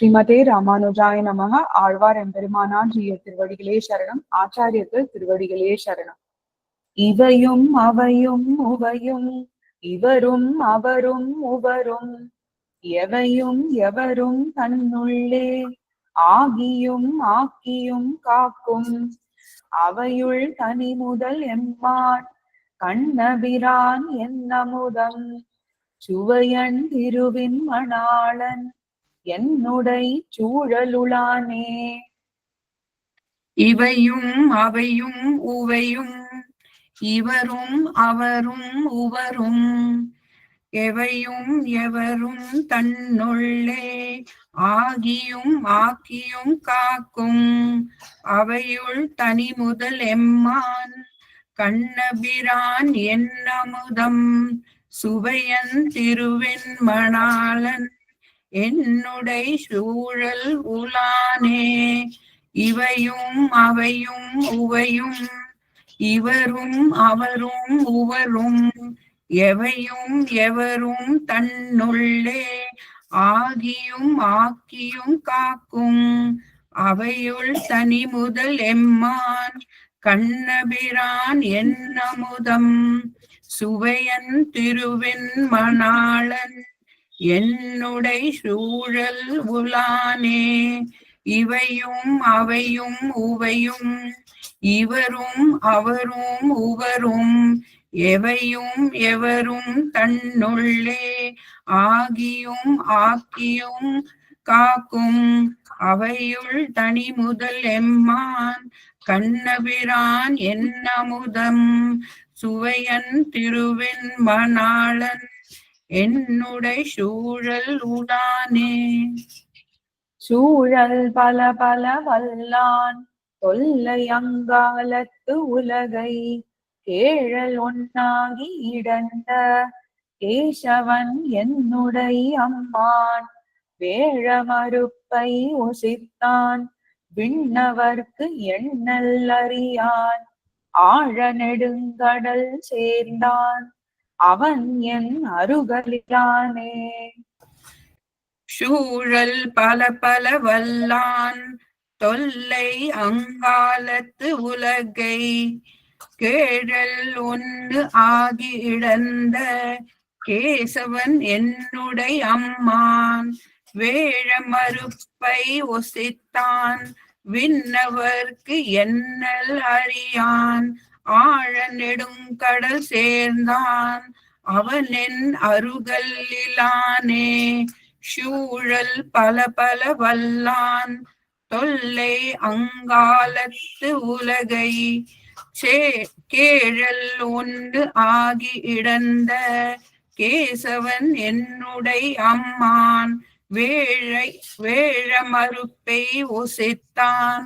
ஸ்ரீமதே ராமானுஜாய நமக ஆழ்வார் எம்பெருமானார் ஜீய திருவடிகளே சரணம். ஆச்சாரியர்கள் திருவடிகளே சரணம். இவையும் அவையும் உவையும் இவரும் அவரும் உவரும் எவையும் எவரும் தன்னுள்ளே ஆகியும் ஆக்கியும் காக்கும். அவையுள் தனி முதல் எம்மான் கண்ணபிரான் என்னமுதம். சுவையன் திருவின் மணாளன் என்னுடை சூழலுளானே. இவையும் அவையும் உவையும் இவரும் அவரும் உவரும் எவையும் எவரும் தன்னுள்ளே ஆகியும் ஆக்கியும் காக்கும். அவையுள் தனி முதல் எம்மான் கண்ணபிரான் என்னமுதம் சுவையன் திருவெண்மணாளன் என்னுடை சூழல் உலானே இவையும் அவையும் உவையும். இவரும் அவரும் உவரும். எவையும் எவரும் தன்னுள்ளே. ஆகியும் ஆக்கியும் காக்கும். அவையுள் தனி முதல் எம்மான். கண்ணபிரான் என்னமுதம். சுவையன் திருவின் மணாளன். என்னுடை சூழல் உலானே இவையும் அவையும் உவையும் இவரும் அவரும் உவரும் எவையும் எவரும் தன்னுள்ளே ஆகியும் ஆக்கியும் காக்கும் அவையுள் தனி முதல் எம்மான் கண்ணபிரான் என்னமுதம் சுவையன் திருவெண் மணாளன் என்னுடை சூழல் உடானே சூழல் பல பல வல்லான் தொல்லை அங்காலத்து உலகை கேழல் ஒன்னாகி இடந்த கேசவன் என்னுடை அம்மான். வேழ மறுப்பை ஒசித்தான் விண்ணவர்க்கு எண்ணல் அறியான். ஆழ நெடுங்கடல் சேர்ந்தான் அவன் என் அருகலிலானே. சூழல் பல பல வல்லான் தொல்லை அங்காலத்து உலகை கேழல் ஒன்று ஆகி இழந்த கேசவன் என்னுடைய அம்மான். வேழ மறுப்பை ஒசித்தான் விண்ணவர்க்கு என்னல் அறியான். ஆழ நெடுங்கடல் சேர்ந்தான். அவனென் அருகல்லிலானே சூழல் பல பல வல்லான். தொல்லை அங்காலத்து உலகை சே கேழல் ஒன்று ஆகி இடந்த கேசவன் என்னுடை அம்மான். வேழை வேழ மறுப்பை ஒசித்தான்.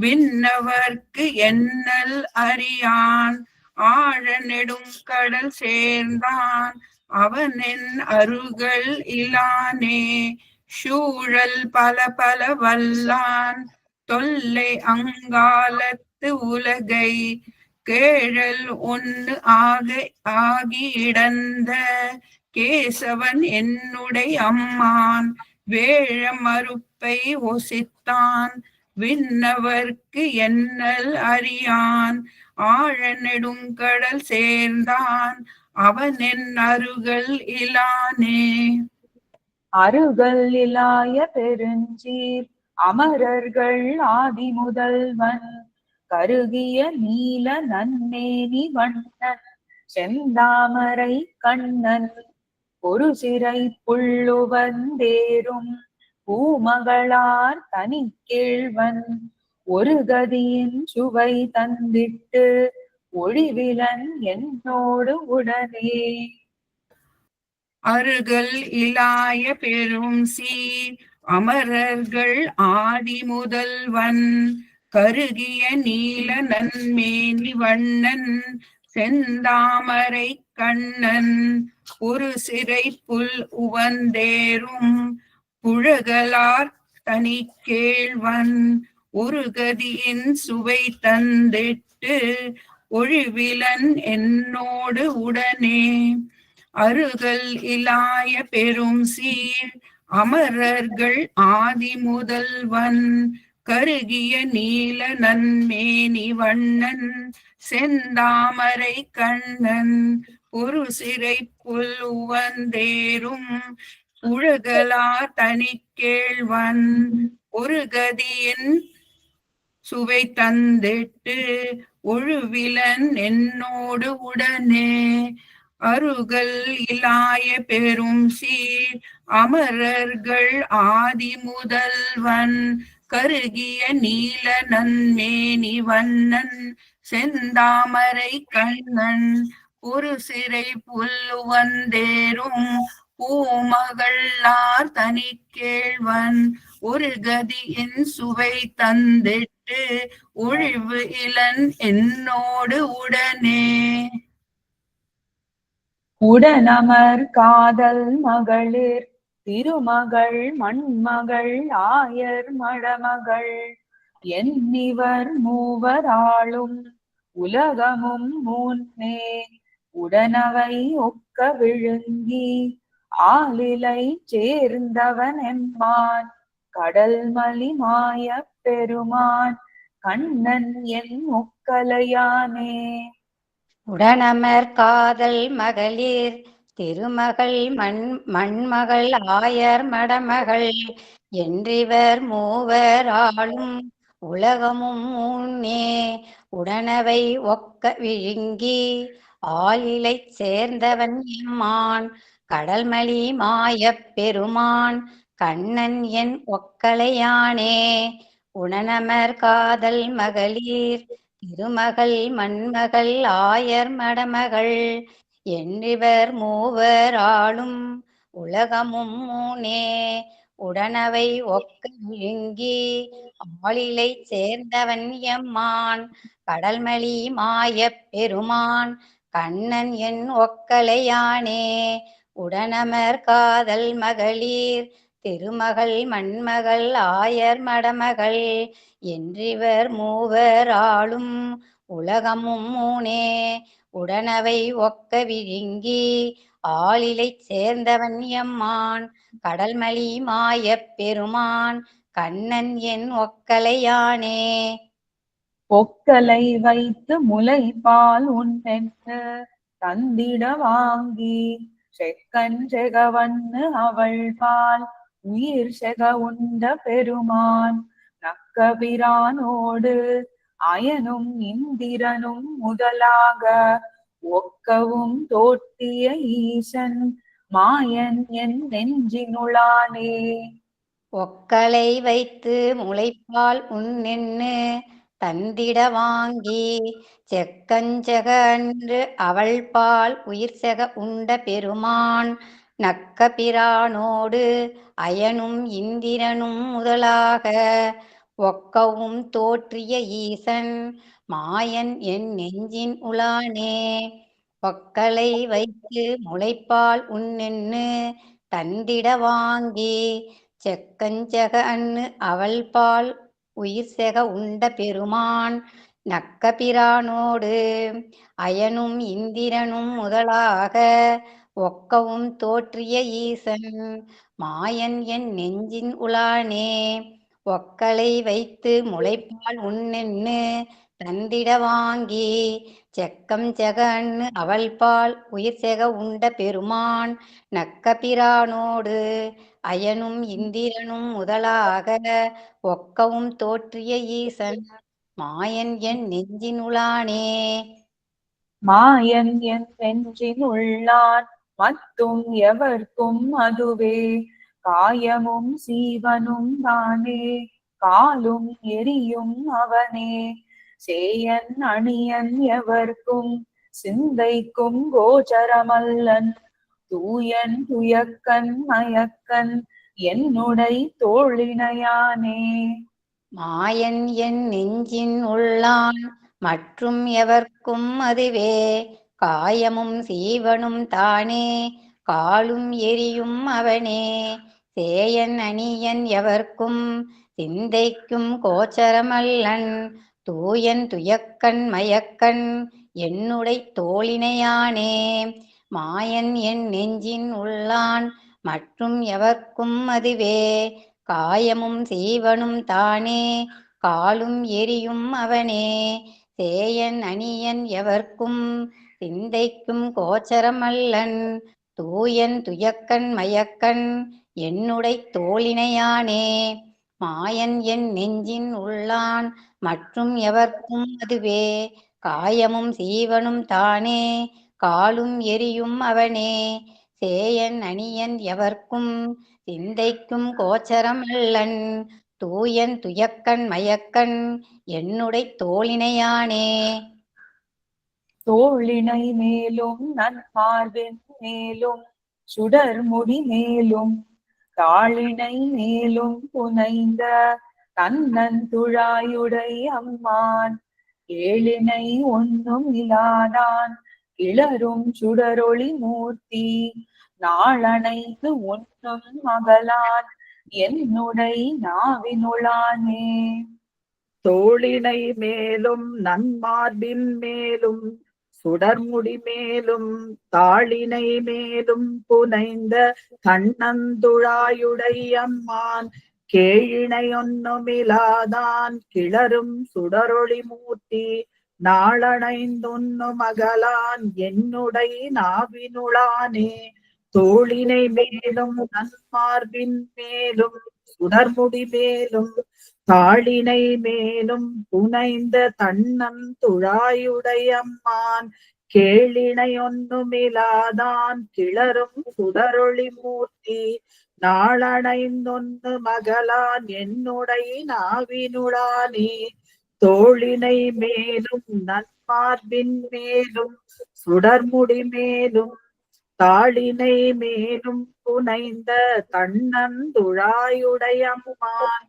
விண்ணவர்க்கு எண்ணல் அறியான். ஆழ நெடுங்கடல் சேர்ந்தான். அவனென் அருகல் அருகள் இலானே. சூழல் பல பல வல்லான். தொல்லை அங்காலத்து உலகை. கேழல் ஒன்று ஆக ஆகி இடந்த. கேசவன் என்னுடைய அம்மான். வேழ மறுப்பை ஒசித்தான். விண்ணவர்க்கு என்னல் அறியான்? ஆழ நெடுங்கடல் சேர்ந்தான். அவன் என் அருகல் இலானே. அருகல் இலாய பெருஞ்சீர் அமரர்கள் ஆதி முதல்வன். கருகிய நீல நன்னேனி வண்ணன் செந்தாமரை கண்ணன். ஒரு சிறை புள்ளுவந்தேரும் பூமகளார் தனி கேழ்வன் ஒரு கதியின் சுவை தந்திட்டு ஒளிவிலன் என்னோடு உடனே. அருகல் இலாய பெரும் சீர் அமரர்கள் ஆதி முதல்வன் கருகிய நீல நன்மேனி வண்ணன் செந்தாமரை கண்ணன் ஒரு சிறை புல் உவந்தேரும் உழகலார் தனி கேழ்வன் ஒரு கதியின் சுவை தந்திட்டு ஒழிவிலன் என்னோடு உடனே. அருகல் இலாய பெரும் சீர் அமரர்கள் ஆதி முதல்வன் கருகிய நீல நன்மேனி வண்ணன் செந்தாமரை கண்ணன் ஒரு சிறை புல் உவந்தேரும் உழுகலா தனி ஒரு கதியின் சுவை தந்திட்டு ஒழுவிலன் என்னோடு உடனே. அருகல் இலாய பெரும் சீர் அமரர்கள் ஆதி முதல்வன் கருகிய நீல நன்மேனி வண்ணன் செந்தாமரை கண்ணன் ஒரு சிறை புல்லுவந்தேரும் வந்தேரும் தனி கேழ்வன் ஒரு கதியின் சுவை தந்திட்டு ஒழிவு இளன் என்னோடு உடனே. உடனமர் காதல் மகளிர் திருமகள் மண்மகள் ஆயர் மடமகள் என்னிவர் மூவராளும் உலகமும் முன்னே உடனவை ஒக்க விழுங்கி ஆளிலை சேர்ந்தவன் எம்மான் கடல் மலி மாய பெருமான் கண்ணன் என் முக்கலையானே. உடனமர் காதல் மகளிர் திருமகள் மண் மண்மகள் ஆயர் மடமகள் என்றிவர் மூவர் ஆளும் உலகமும் முன்னே உடனவை ஒக்க விழுங்கி ஆளிலை சேர்ந்தவன் எம்மான் கடல்மலி மாயப் பெருமான் கண்ணன் என் ஒக்கலையானே. உணனமர் காதல் மகளிர் திருமகள் மண்மகள் ஆயர் மடமகள். என்றிவர் மூவர் ஆளும் உலகமும் மூனே. உடனவை ஒக்க விழுங்கி ஆளிலை சேர்ந்தவன் எம்மான் கடல்மலி மாயப் பெருமான் கண்ணன் என் ஒக்கலையானே. உடனமர் காதல் மகளிர் திருமகள் மண்மகள் ஆயர் மடமகள் என்றிவர் மூவர் ஆளும் உலகமும் மூனே உடனவை ஒக்க விழுங்கி ஆளிலைச் சேர்ந்தவன் எம்மான் கடல்மலி மாயப் பெருமான் கண்ணன் என் ஒக்கலையானே ஒக்கலை வைத்து முலைப்பால் உண்ணென்று தந்திட வாங்கி செக்கன் அவள் பால் உயிர் செக உண்ட பெருமான். நக்கபிரானோடு அயனும் இந்திரனும் முதலாக ஒக்கவும் தோட்டிய ஈசன் மாயன் என் நெஞ்சினுளானே ஒக்களை வைத்து முளைப்பால் உண்ணென்னு தந்திட வாங்கி செக்கஞ்செக அன்று அவள் பால் உயிர் செக உண்ட பெருமான். நக்க பிரானோடு அயனும் இந்திரனும் முதலாக ஒக்கவும் தோற்றிய ஈசன் மாயன் என் நெஞ்சின் உலானே. ஒக்கலை வைத்து முளைப்பால் உண்ணென்னு தந்திட வாங்கி செக்கஞ்செக அன்னு அவள் பால் உயிர் செக உண்ட பெருமான் நக்க பிரானோடு அயனும் இந்திரனும் முதலாக ஒக்கவும் தோற்றிய ஈசன் மாயன் என் நெஞ்சின் உலானே ஒக்கலை வைத்து முளைப்பால் உண்ணென்னு தந்திட வாங்கி செக்கம் செகன்னு அவள் பால் உயிர் செக உண்ட பெருமான் நக்க பிரானோடு அயனும் இந்திரனும் முதலாக ஒக்கவும் தோற்றிய ஈசன் மாயன் என் நெஞ்சினுளானே மாயன் என் நெஞ்சினுள்ளான் மத்தும் எவர்க்கும் அதுவே. காயமும் சீவனும் தானே காலும் எரியும் அவனே. சேயன் அணியன் எவர்க்கும் சிந்தைக்கும் கோச்சரமல்லன். தூயன் துயக்கன் மயக்கன் என்னுடை தோழினையானே. மாயன் என் நெஞ்சின் உள்ளான் மற்றும் எவர்க்கும் அதுவே. காயமும் சீவனும் தானே காலும் எரியும் அவனே. சேயன் அணியன் எவர்க்கும் சிந்தைக்கும் கோச்சரமல்லன். தூயன் துயக்கன் மயக்கன் என்னுடை தோழினையானே மாயன் என் நெஞ்சின் உள்ளான் மற்றும் எவர்க்கும் அதுவே. காயமும் சீவனும் தானே. காலும் எரியும் அவனே. சேயன் அணியன் எவர்க்கும் சிந்தைக்கும் கோச்சரமல்லன். தூயன் துயக்கன் மயக்கன் என்னுடை தோழினையானே மாயன் என் நெஞ்சின் உள்ளான் மற்றும் எவர்க்கும் அதுவே. காயமும் சீவனும் தானே. காலும் எரியும் அவனே. சேயன் அணியன் எவர்க்கும். சிந்தைக்கும் கோச்சரம் அல்லன். தூயன் துயக்கன் மயக்கன். என்னுடை தோளினையானே. தோளினை மேலும் நன்பார்வின் மேலும் சுடர் முடி மேலும். தாளினை மேலும் புனைந்த தன்னன் துழாயுடை அம்மான் ஏழினை ஒன்றும் இலாதான் கிளரும் சுடரொளி மூர்த்தி நாளனைத்து ஒன்றும் மகளான் என்னுடை நாவினுளானே. தோளினை மேலும் நன்மார்பின் மேலும் சுடர்முடி மேலும் தாளினை மேலும் புனைந்த கண்ணந்துழாயுடை அம்மான் கேழினை கிளரும் சுடரொளி மூர்த்தி நாளனைந்தொன்னு மகளான் என்னுடை நாவினுளானே. தோளினை மேலும் நன்மார்பின் மேலும் சுடர்முடி மேலும் தாளினை மேலும் புனைந்த தன்னன் துழாயுடையம்மான் கேளிணையொன்னுமிலாதான் கிளரும் சுடரொளி மூர்த்தி நாளனைந்தொன்னு மகளான் என்னுடை நாவினுடானே. தோழினை மேலும் நன்மார்பின் மேலும் சுடர்முடி மேலும் தாளினை மேலும் புனைந்த தன்னந்துழாயுடையம்மான்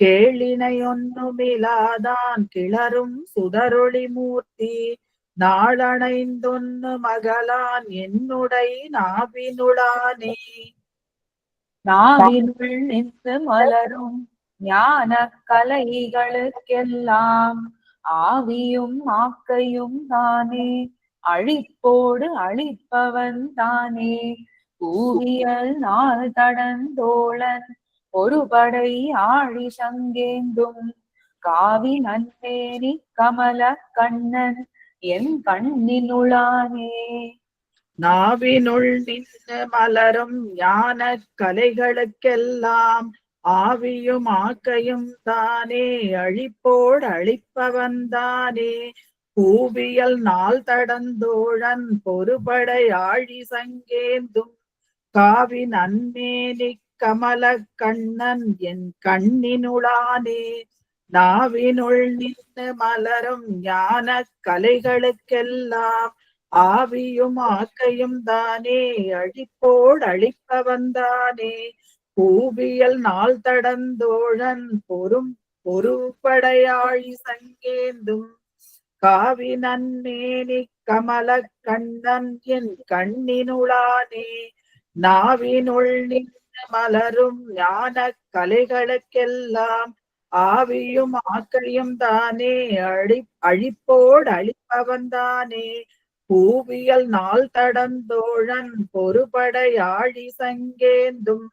கேளினையொன்னுமிலாதான் கிளரும் சுடரொளி மூர்த்தி நாளணைந்தொன்னு மகளான் என்னுடை நாவினுளானே. நாவினுள் நின்று மலரும் ஞான கலைகளுக்கெல்லாம் ஆவியும் ஆக்கையும் தானே. அழிப்போடு அழிப்பவன் தானே. பூவியல் நாள் தடந்தோழன் ஒரு படை ஆழி சங்கேந்தும் காவி நன்னேனி கமல கண்ணன் என் கண்ணினுளானே நாவினுள் நின்று மலரும் ஞான கலைகளுக்கெல்லாம் ஆவியும் ஆக்கையும் தானே. அழிப்போடு அழிப்பவன் தானே. பூவியல் நாள் தடந்தோழன் பொறுபடை ஆழி சங்கேந்தும் காவி நன்மேனி கமல கண்ணன் என் கண்ணினுளானே. நாவினுள் நின்று மலரும் ஞான கலைகளுக்கெல்லாம் ஆவியும் ஆக்கையும் தானே. அழிப்போடு அழிப்பவன் தானே. பூவியல் நாள் தடந்தோழன் பொறும் பொறுப்படையாழி சங்கேந்தும். காவி நன்மேனி கமல கண்ணன் என் கண்ணினுளானே. நாவினுள் நின்று மலரும் ஞான கலைகளுக்கெல்லாம் ஆவியும் ஆக்கையும் தானே அழி அழிப்போடு அழிப்பவன் தானே. பூவியல் நாள் தடந்தோழன் பொறுபடையாழி சங்கேந்தும்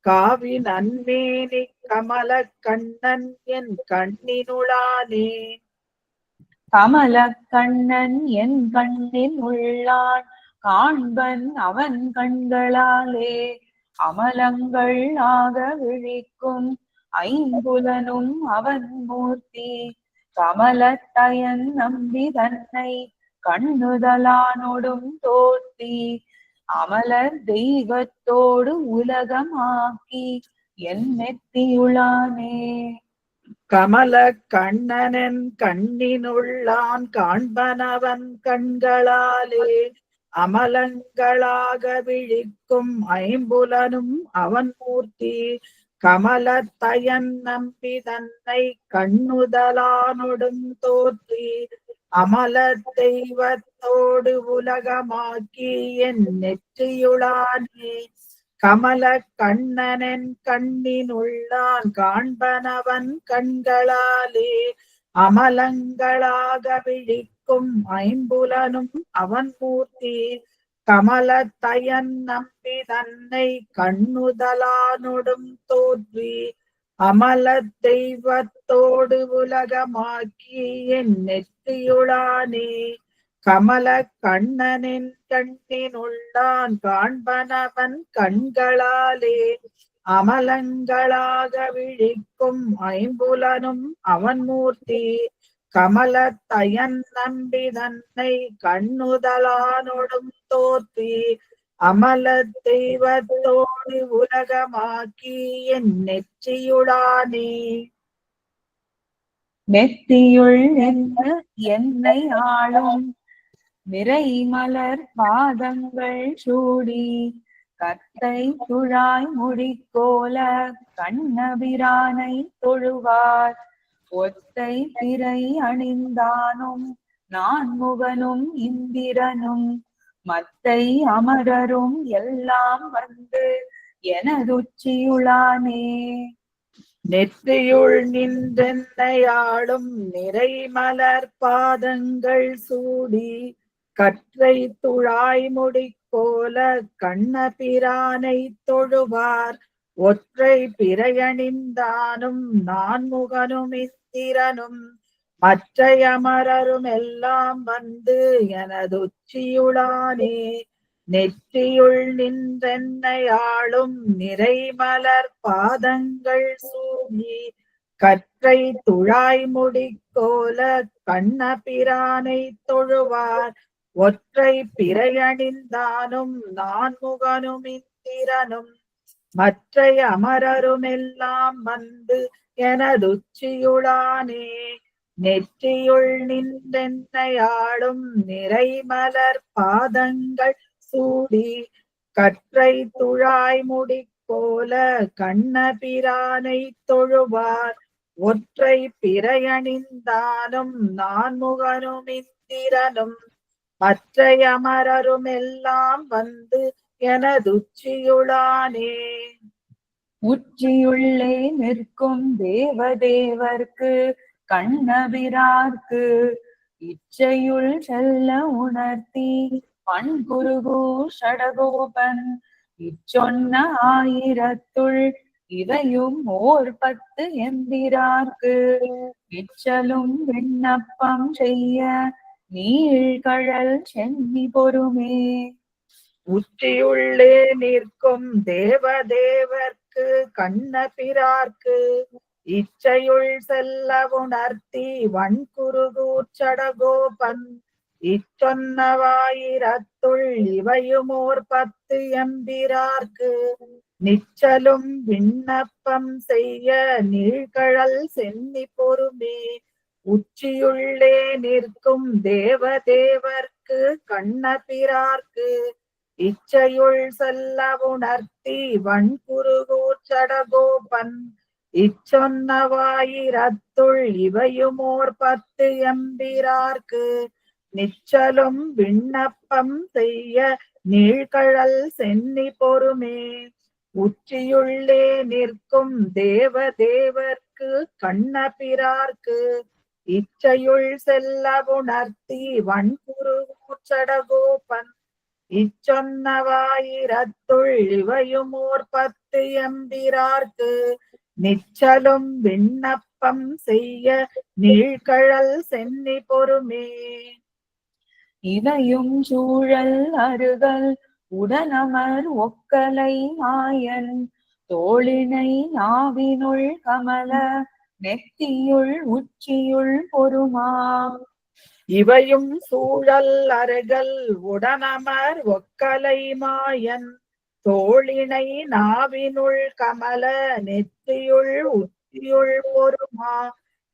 காவி நன்மேனி கமல கண்ணன் என் கண்ணினுளானே கமல கண்ணன் என் கண்ணில் உள்ளான். காண்பன் அவன் கண்களாலே. அமலங்கள் ஆக விழிக்கும் ஐம்புலனும் அவன் மூர்த்தி. கமலத்தயன் நம்பி தன்னை கண்ணுதலானோடும் தோற்றி அமலர் தெய்வத்தோடு உலகமாக்கி என் நெத்தியுளானே கமல கண்ணனன் கண்ணினுள்ளான் காண்பனவன் கண்களாலே அமலங்களாக விழிக்கும் ஐம்புலனும் அவன் மூர்த்தி. கமலத்தயன் நம்பி தன்னை கண்ணுதலானொடும் தோற்றி அமல தெய்வத்தோடு உலகமாக்கி என் நெற்றியுளானே. கமல கண்ணனன் கண்ணினுள்ளான் காண்பனவன் கண்களாலே. அமலங்களாக விழிக்கும் ஐம்புலனும் அவன் மூர்த்தி. கமலத்தயன் நம்பி தன்னை கண்ணுதலானொடும் தோற்றி அமல தெய்வத்தோடு உலகமாக்கி என் நெற்றியுளானே கமல கண்ணனின் கண்ணினுள்ளான் காண்பனவன் கண்களாலே அமலங்களாக விழிக்கும் ஐம்புலனும் அவன் மூர்த்தி கமலத்தயன் நம்பி தன்னை கண்ணுதலானொடும் தோற்றி அமல தெய்வத்தோடு உலகமாக்கி என் நெற்றியுளானே. நெத்தியுள் என்னை ஆளும் நிறை மலர் பாதங்கள் சூடி கத்தை துழாய் முடிக்கோல கண்ணபிரானை தொழுவார். ஒத்தை திரை அணிந்தானும் நான்முகனும் இந்திரனும் மத்தை அமரரும் எல்லாம் வந்து எனதுச்சியுளானே. நெத்தியுள் நின்றென்னையாடும் நிறை மலர் பாதங்கள் சூடி கற்றை துழாய் முடிக்கோல கண்ணபிரானை தொழுவார். ஒற்றை பிறையணிந்தானும் நான்முகனும் இந்திரனும் மற்றை அமரரும் எல்லாம் வந்து எனது உச்சியுளானே. நெற்றியுள் நின்றென்னை ஆளும் நிறைமலர் பாதங்கள் சூழி கற்றை துழாய் முடிக்கோல கண்ணபிரானை தொழுவார். ஒற்றை பிறையணிந்தானும் நான்முகனும் இத்திரனும் மற்றைய அமரரும் எல்லாம் வந்து எனதுச்சியுளானே நெற்றியுள் நின்றென்னை ஆளும் நிறைமலர் பாதங்கள் சூடி கற்றை துழாய் முடி போல கண்ணபிரானை தொழுவார். ஒற்றை பிறையணிந்தானும் நான்முகனும் இந்திரனும். மற்றை அமரரும் எல்லாம் வந்து எனதுச்சியுளானே. உச்சியுள்ளே நிற்கும் தேவதேவர்க்கு கண்ணபிரார்க்கு இச்சையுள் செல்ல உணர்த்தி பண்குருகு ஷடகோபன் இச்சொன்ன ஆயிரத்துள் இவையும் ஓர் பத்து எந்திரார்க்கு இச்சலும் விண்ணப்பம் செய்ய நீழ்கழல் சென்னி பொறுமே. உச்சியுள்ளே நிற்கும் தேவதேவர்க்கு கண்ணபிரார்க்கு இச்சையுள் செல்ல உணர்த்தி வன்குருகூர் சடகோபன். இச்சொன்னவாயிரத்துள் இவையுமோர் பத்து எம்பிரார்க்கு. நிச்சலும் விண்ணப்பம் செய்ய நீழ்கழல் சென்னி பொறுமே. உச்சியுள்ளே நிற்கும் தேவதேவர்க்கு கண்ணபிரார்க்கு இச்சையுள் செல்ல உணர்த்தி வன்குருகூர் சடகோபன். இச்சொன்னவாயிரத்துள் இவையுமோர் பத்து எம்பிரார்க்கு. நிச்சலும் விண்ணப்பம் செய்ய நீழ்கழல் சென்னி பொறுமே. உச்சியுள்ளே நிற்கும் தேவ தேவர்க்கு கண்ணபிரார்க்கு. இச்சையுள் செல்ல உணர்த்தி வன்குருகூர் சடகோபன். இச்சொன்னவாயிரத்துள் இவையுமோர் பத்து எம்பிரார்க்கு நிச்சலும் விண்ணப்பம் செய்ய நீழ்கழல் சென்னி பொறுமே. இதையும் சூழல் அருகல் உடனமர் ஒக்கலை மாயன் தோளினை நாவினுள் கமல நெத்தியுள் உச்சியுள் பொறுமாம். இவையும் சூழல் அருகல் உடனமர் ஒக்கலை மாயன். தோளினை நாவினுள் கமல நெத்தியுள் உத்தியுள் பொறுமா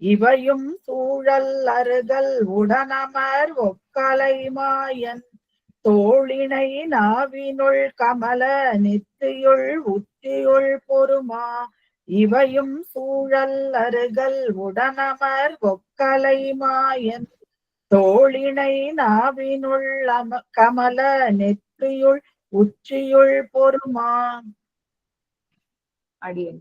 இவையும் சூழல் அருகல் உடனமர் ஒக்கலை மாயன். தோளினை நாவினுள் கமல நெத்தியுள் உத்தியுள் பொறுமா இவையும் சூழல் அருகல் உடனமர் ஒக்கலை மாயன். தோளினை நாவினுள் அம கமல நெற்றியுள் உச்சியுள் பொறுமா அடியன்.